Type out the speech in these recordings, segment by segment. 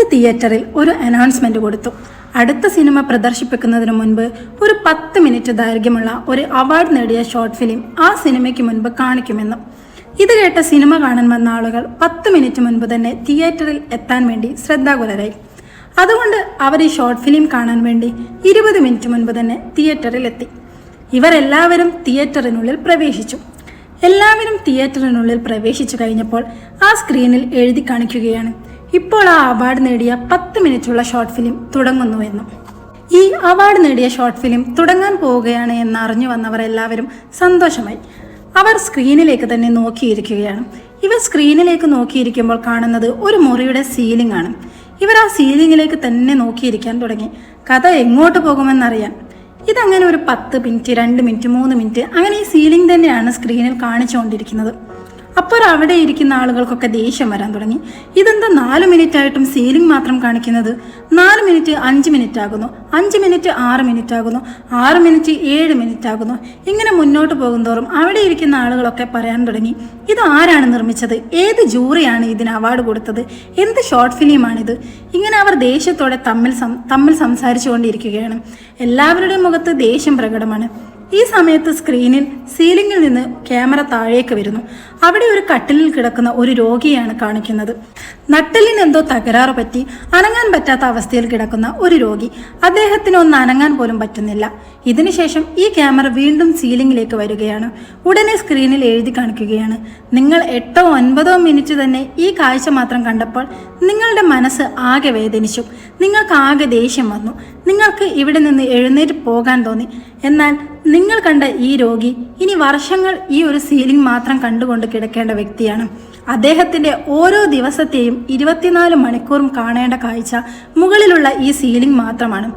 ഒരു തിയേറ്ററിൽ ഒരു അനൗൺസ്മെന്റ് കൊടുത്തു. അടുത്ത സിനിമ പ്രദർശിപ്പിക്കുന്നതിന് മുൻപ് ഒരു പത്ത് മിനിറ്റ് ദൈർഘ്യമുള്ള ഒരു അവാർഡ് നേടിയ ഷോർട്ട് ഫിലിം ആ സിനിമയ്ക്ക് മുൻപ് കാണിക്കുമെന്നും. ഇത് കേട്ട സിനിമ കാണാൻ വന്ന ആളുകൾ പത്ത് മിനിറ്റ് മുൻപ് തന്നെ തിയേറ്ററിൽ എത്താൻ വേണ്ടി ശ്രദ്ധാകുലരായി. അതുകൊണ്ട് അവർ ഈ ഷോർട്ട് ഫിലിം കാണാൻ വേണ്ടി ഇരുപത് മിനിറ്റ് മുൻപ് തന്നെ തിയേറ്ററിൽ എത്തി. ഇവരെല്ലാവരും തിയേറ്ററിനുള്ളിൽ പ്രവേശിച്ചു. എല്ലാവരും തിയേറ്ററിനുള്ളിൽ പ്രവേശിച്ചു കഴിഞ്ഞപ്പോൾ ആ സ്ക്രീനിൽ എഴുതി കാണിക്കുകയാണ്. ഇപ്പോൾ ആ അവാർഡ് നേടിയ പത്ത് മിനിറ്റുള്ള ഷോർട്ട് ഫിലിം തുടങ്ങുന്നുവെന്നും. ഈ അവാർഡ് നേടിയ ഷോർട്ട് ഫിലിം തുടങ്ങാൻ പോവുകയാണ് എന്ന് അറിഞ്ഞു വന്നവർ എല്ലാവരും സന്തോഷമായി. അവർ സ്ക്രീനിലേക്ക് തന്നെ നോക്കിയിരിക്കുകയാണ്. ഇവർ സ്ക്രീനിലേക്ക് നോക്കിയിരിക്കുമ്പോൾ കാണുന്നത് ഒരു മുറിയുടെ സീലിംഗ് ആണ് ഇവർ ആ സീലിംഗിലേക്ക് തന്നെ നോക്കിയിരിക്കാൻ തുടങ്ങി. കഥ എങ്ങോട്ട് പോകുമെന്നറിയാൻ. ഇതങ്ങനെ ഒരു പത്ത് മിനിറ്റ് രണ്ട് മിനിറ്റ് മൂന്ന് മിനിറ്റ് അങ്ങനെ ഈ സീലിംഗ് തന്നെയാണ് സ്ക്രീനിൽ കാണിച്ചുകൊണ്ടിരിക്കുന്നത്. അപ്പോൾ അവിടെ ഇരിക്കുന്ന ആളുകൾക്കൊക്കെ ദേഷ്യം വരാൻ തുടങ്ങി. ഇതെന്താ നാല് മിനിറ്റ് ആയിട്ടും സീലിംഗ് മാത്രം കാണിക്കുന്നത്? നാല് മിനിറ്റ് അഞ്ച് മിനിറ്റ് ആകുന്നു അഞ്ച് മിനിറ്റ് ആറ് മിനിറ്റ് ആകുന്നു ആറ് മിനിറ്റ് ഏഴ് മിനിറ്റ് ആകുന്നു ഇങ്ങനെ മുന്നോട്ട് പോകുന്തോറും അവിടെ ഇരിക്കുന്ന ആളുകളൊക്കെ പറയാൻ തുടങ്ങി. ഇത് ആരാണ് നിർമ്മിച്ചത്? ഏത് ജൂറിയാണ് ഇതിന് അവാർഡ് കൊടുത്തത്? എന്ത് ഷോർട്ട് ഫിലിമാണിത് ഇങ്ങനെ അവർ ദേഷ്യത്തോടെ തമ്മിൽ തമ്മിൽ സംസാരിച്ചുകൊണ്ടിരിക്കുകയാണ്. എല്ലാവരുടെയും മുഖത്ത് ദേഷ്യം പ്രകടമാണ്. ഈ സമയത്ത് സ്ക്രീനിൽ സീലിംഗിൽ നിന്ന് ക്യാമറ താഴേക്ക് വരുന്നു. അവിടെ ഒരു കട്ടിലിൽ കിടക്കുന്ന ഒരു രോഗിയാണ് കാണിക്കുന്നത്. നട്ടലിന് എന്തോ തകരാറ് പറ്റി അനങ്ങാൻ പറ്റാത്ത അവസ്ഥയിൽ കിടക്കുന്ന ഒരു രോഗി. അദ്ദേഹത്തിന് ഒന്ന് അനങ്ങാൻ പോലും പറ്റുന്നില്ല. ഇതിനുശേഷം ഈ ക്യാമറ വീണ്ടും സീലിംഗിലേക്ക് വരികയാണ്. ഉടനെ സ്ക്രീനിൽ എഴുതി കാണിക്കുകയാണ്. നിങ്ങൾ എട്ടോ ഒൻപതോ മിനിറ്റ് തന്നെ ഈ കാഴ്ച മാത്രം കണ്ടപ്പോൾ നിങ്ങളുടെ മനസ്സ് ആകെ വേദനിച്ചു. നിങ്ങൾക്ക് ആകെ ദേഷ്യം വന്നു. നിങ്ങൾക്ക് ഇവിടെ നിന്ന് എഴുന്നേറ്റ് പോകാൻ തോന്നി. എന്നാൽ നിങ്ങൾ കണ്ട ഈ രോഗി ഇനി വർഷങ്ങൾ ഈ ഒരു സീലിംഗ് മാത്രം കണ്ടുകൊണ്ട് കിടക്കേണ്ട വ്യക്തിയാണ്. അദ്ദേഹത്തിന്റെ ഓരോ ദിവസത്തെയും ഇരുപത്തിനാല് മണിക്കൂറും കാണേണ്ട കാഴ്ച മുകളിലുള്ള ഈ സീലിംഗ് മാത്രമാണ്.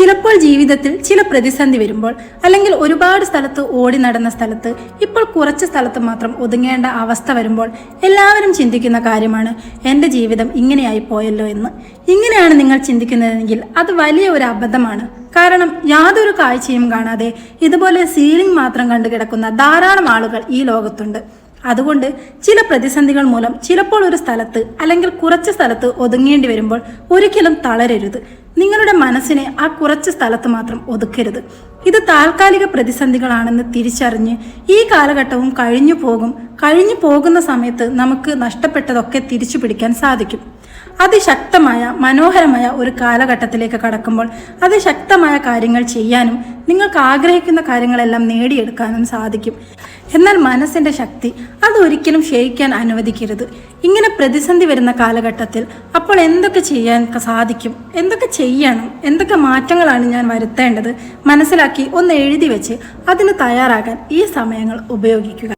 ചിലപ്പോൾ ജീവിതത്തിൽ ചില പ്രതിസന്ധി വരുമ്പോൾ അല്ലെങ്കിൽ ഒരുപാട് സ്ഥലത്ത് ഓടി നടന്ന സ്ഥലത്ത് ഇപ്പോൾ കുറച്ച് സ്ഥലത്ത് മാത്രം ഒതുങ്ങേണ്ട അവസ്ഥ വരുമ്പോൾ എല്ലാവരും ചിന്തിക്കുന്ന കാര്യമാണ് എന്റെ ജീവിതം ഇങ്ങനെയായി പോയല്ലോ എന്ന്. ഇങ്ങനെയാണ് നിങ്ങൾ ചിന്തിക്കുന്നതെങ്കിൽ അത് വലിയ ഒരു അബദ്ധമാണ്. കാരണം യാതൊരു കാഴ്ചയും കാണാതെ ഇതുപോലെ സീലിംഗ് മാത്രം കണ്ടു കിടക്കുന്ന ധാരാളം ആളുകൾ ഈ ലോകത്തുണ്ട്. അതുകൊണ്ട് ചില പ്രതിസന്ധികൾ മൂലം ചിലപ്പോൾ ഒരു സ്ഥലത്ത് അല്ലെങ്കിൽ കുറച്ച് സ്ഥലത്ത് ഒതുങ്ങേണ്ടി വരുമ്പോൾ ഒരിക്കലും തളരരുത്. നിങ്ങളുടെ മനസ്സിനെ ആ കുറച്ച് സ്ഥലത്ത് മാത്രം ഒതുക്കരുത്. ഇത് താൽക്കാലിക പ്രതിസന്ധികളാണെന്ന് തിരിച്ചറിഞ്ഞ് ഈ കാലഘട്ടവും കഴിഞ്ഞു പോകും. കഴിഞ്ഞു പോകുന്ന സമയത്ത് നമുക്ക് നഷ്ടപ്പെട്ടതൊക്കെ തിരിച്ചു പിടിക്കാൻ സാധിക്കും. അതിശക്തമായ മനോഹരമായ ഒരു കാലഘട്ടത്തിലേക്ക് കടക്കുമ്പോൾ അതിശക്തമായ കാര്യങ്ങൾ ചെയ്യാനും നിങ്ങൾക്ക് ആഗ്രഹിക്കുന്ന കാര്യങ്ങളെല്ലാം നേടിയെടുക്കാനും സാധിക്കും. എന്നാൽ മനസ്സിന്റെ ശക്തി അത് ഒരിക്കലും ക്ഷയിക്കാൻ അനുവദിക്കരുത്. ഇങ്ങനെ പ്രതിസന്ധി വരുന്ന കാലഘട്ടത്തിൽ അപ്പോൾ എന്തൊക്കെ ചെയ്യാൻ സാധിക്കും? എന്തൊക്കെ ചെയ്യണം? എന്തൊക്കെ മാറ്റങ്ങളാണ് ഞാൻ വരുത്തേണ്ടത്? മനസ്സിലാക്കി ഒന്ന് എഴുതി വെച്ച് അതിന് തയ്യാറാകാൻ ഈ സമയങ്ങൾ ഉപയോഗിക്കുക.